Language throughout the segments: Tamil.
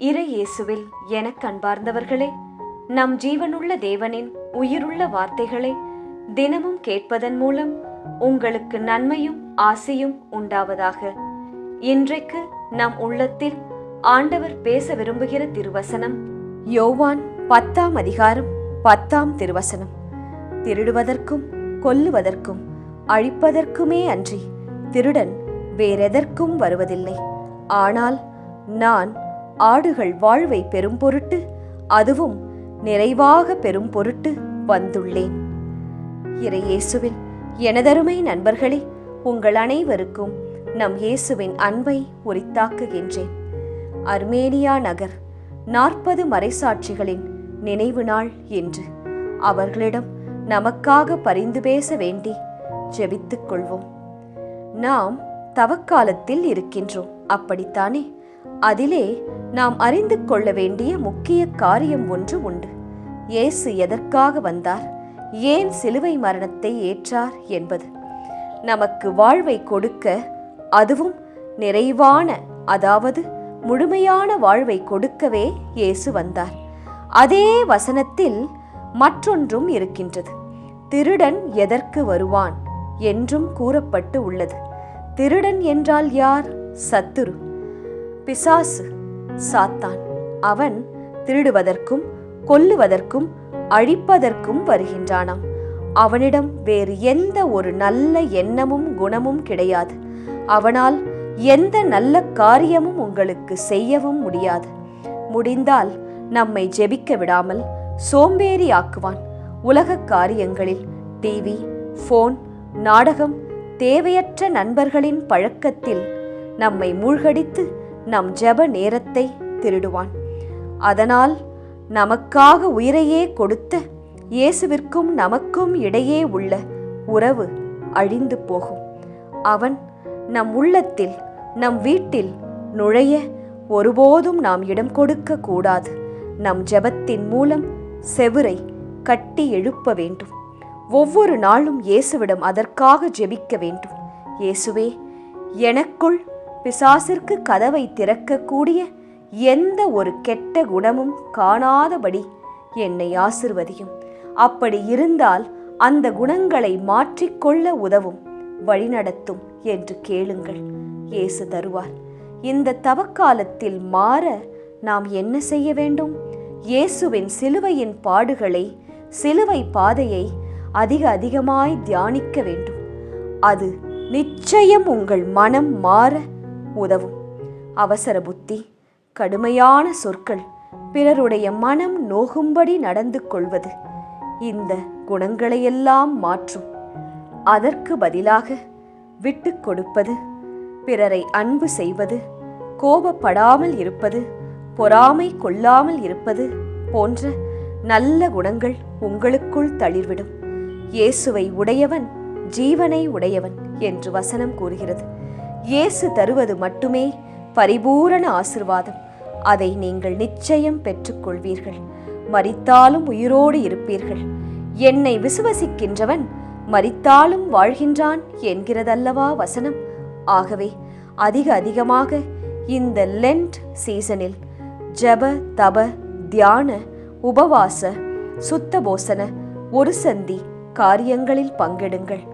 இறை இயேசுவில் எனக் அன்பார்ந்தவர்களே நம் ஜீவனுள்ள தேவனின் உயிருள்ள வார்த்தைகளை தினமும் கேட்பதன் மூலம் உங்களுக்கு நன்மையும் ஆசையும் உண்டாவதாக. இன்றைக்கு நம் உள்ளத்தில் ஆண்டவர் பேச விரும்புகிற திருவசனம் யோவான் பத்தாம் அதிகாரம் பத்தாம் திருவசனம். திருடுவதற்கும் கொல்லுவதற்கும் அழிப்பதற்குமே அன்றி திருடன் வேறெதற்கும் வருவதில்லை. ஆனால் நான் ஆடுகள் வாழ்வை பெறும் பொருட்டு அதுவும் நிறைவாக பெறும் பொருட்டு வந்துள்ளேன். இறையேசுவில் எனதருமை நண்பர்களே உங்கள் அனைவருக்கும் நம் இயேசுவின் அன்பை உரித்தாக்குகின்றேன். அர்மேனியா நகர் நாற்பது மறைசாட்சிகளின் நினைவு நாள் என்று அவர்களிடம் நமக்காக பரிந்து பேச வேண்டி ஜெபித்துக் கொள்வோம். நாம் தவக்காலத்தில் இருக்கின்றோம் அப்படித்தானே? அதிலே நாம் அறிந்து கொள்ள வேண்டிய முக்கிய காரியம் ஒன்று உண்டு. இயேசு எதற்காக வந்தார்? ஏன் சிலுவை மரணத்தை ஏற்றார் என்பது. நமக்கு வாழ்வை கொடுக்க அதுவும் நிறைவான அதாவது முழுமையான வாழ்வை கொடுக்கவே இயேசு வந்தார். அதே வசனத்தில் மற்றொன்றும் இருக்கின்றது. திருடன் எதற்கு வருவான்? என்றும் கூறப்பட்டு உள்ளது. திருடன் என்றால் யார்? சத்துரு. பிசாசு சாத்தான். அவன் திருடுவதற்கும் கொல்லுவதற்கும் அழிப்பதற்கும் வருகின்றானாம். அவனிடம் வேறு எந்த ஒரு நல்ல எண்ணமும் குணமும் கிடையாது. அவனால் எந்த நல்ல காரியமும் உங்களுக்கு செய்யவும் முடியாது. முடிந்தால் நம்மை ஜெபிக்க விடாமல் சோம்பேறி ஆக்குவான் உலக காரியங்களில் டிவி ஃபோன் நாடகம் தேவையற்ற நண்பர்களின் பழக்கத்தில் நம்மை மூழ்கடித்து நம் ஜெப நேரத்தை திருடுவான். அதனால் நமக்காக உயிரையே கொடுத்த இயேசுவிற்கும் நமக்கும் இடையே உள்ள உறவு அழிந்து போகும். அவன் நம் உள்ளத்தில் நம் வீட்டில் நுழைய ஒருபோதும் நாம் இடம் கொடுக்க கூடாது. நம் ஜெபத்தின் மூலம் செவுரை கட்டி எழுப்ப வேண்டும். ஒவ்வொரு நாளும் இயேசுவிடம் அதற்காக ஜெபிக்க வேண்டும். இயேசுவே எனக்குள் பிசாசிற்கு கதவை திறக்கக்கூடிய எந்த ஒரு கெட்ட குணமும் காணாதபடி என்னை ஆசிர்வதியும். அப்படி இருந்தால் அந்த குணங்களை மாற்றிக்கொள்ள உதவும் வழிநடத்தும் என்று கேளுங்கள் இயேசு தருவார். இந்த தவக்காலத்தில் மாற நாம் என்ன செய்ய வேண்டும்? இயேசுவின் சிலுவையின் பாடுகளை சிலுவை பாதையை அதிக அதிகமாய் தியானிக்க வேண்டும். அது நிச்சயம் உங்கள் மனம் மாற உதவும். அவசர புத்தி கடுமையான சொற்கள் பிறருடைய மனம் நோகும்படி நடந்து கொள்வது இந்த குணங்களையெல்லாம் மாற்றும். அதற்கு பதிலாக விட்டு கொடுப்பது பிறரை அன்பு செய்வது கோபப்படாமல் இருப்பது பொறாமை கொள்ளாமல் இருப்பது போன்ற நல்ல குணங்கள் உங்களுக்குள் தளிர்விடும். இயேசுவை உடையவன் ஜீவனை உடையவன் என்று வசனம் கூறுகிறது. இயேசு தருவது மட்டுமே பரிபூரண ஆசிர்வாதம். அதை நீங்கள் நிச்சயம் பெற்றுக்கொள்வீர்கள். மறித்தாலும் உயிரோடு இருப்பீர்கள். என்னை விசுவசிக்கின்றவன் மரித்தாலும் வாழ்கின்றான் என்கிறதல்லவா வசனம்? ஆகவே அதிக அதிகமாக இந்த லென்ட் சீசனில் ஜப தப தியான உபவாச சுத்தபோசன ஒரு சந்தி காரியங்களில் பங்கெடுங்கள்.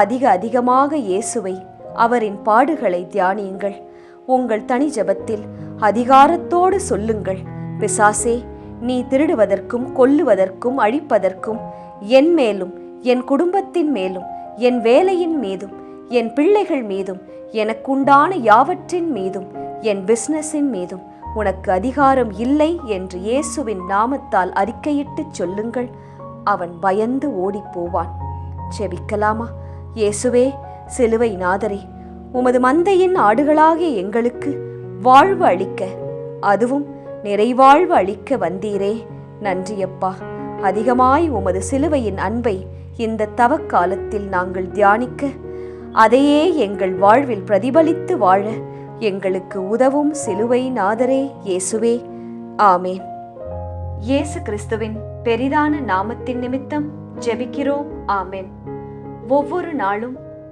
அதிக அதிகமாக இயேசுவை அவரின் பாடுகளை தியானியுங்கள். உங்கள் தனி ஜபத்தில் அதிகாரத்தோடு சொல்லுங்கள். பிசாசே நீ திருடுவதற்கும் கொல்லுவதற்கும் அழிப்பதற்கும் என் மேலும் என் குடும்பத்தின் மேலும் என் வேலையின் மீதும் என் பிள்ளைகள் மீதும் எனக்குண்டான யாவற்றின் மீதும் என் பிசினஸின் மீதும் உனக்கு அதிகாரம் இல்லை என்று இயேசுவின் நாமத்தால் அறிக்கையிட்டு சொல்லுங்கள். அவன் பயந்து ஓடிப் போவான் செபிக்கலாமா இயேசுவே சிலுவை நாதரே உமது மந்தையின் ஆடுகளாகிய எங்களுக்கு வாழ்வு அளிக்க அதுவும் நிறைவாழ்வு அளிக்க வந்தீரே. நன்றியப்பா. அதிகமாய் உமது சிலுவையின் அன்பை இந்த தவக்காலத்தில் நாங்கள் தியானிக்க அதையே எங்கள் வாழ்வில் பிரதிபலித்து வாழ எங்களுக்கு உதவும் சிலுவை நாதரே இயேசுவே. ஆமேன். இயேசு கிறிஸ்துவின் பெரிதான நாமத்தின் நிமித்தம் ஜெபிக்கிறோம். ஆமேன். ஒவ்வொரு நாளும்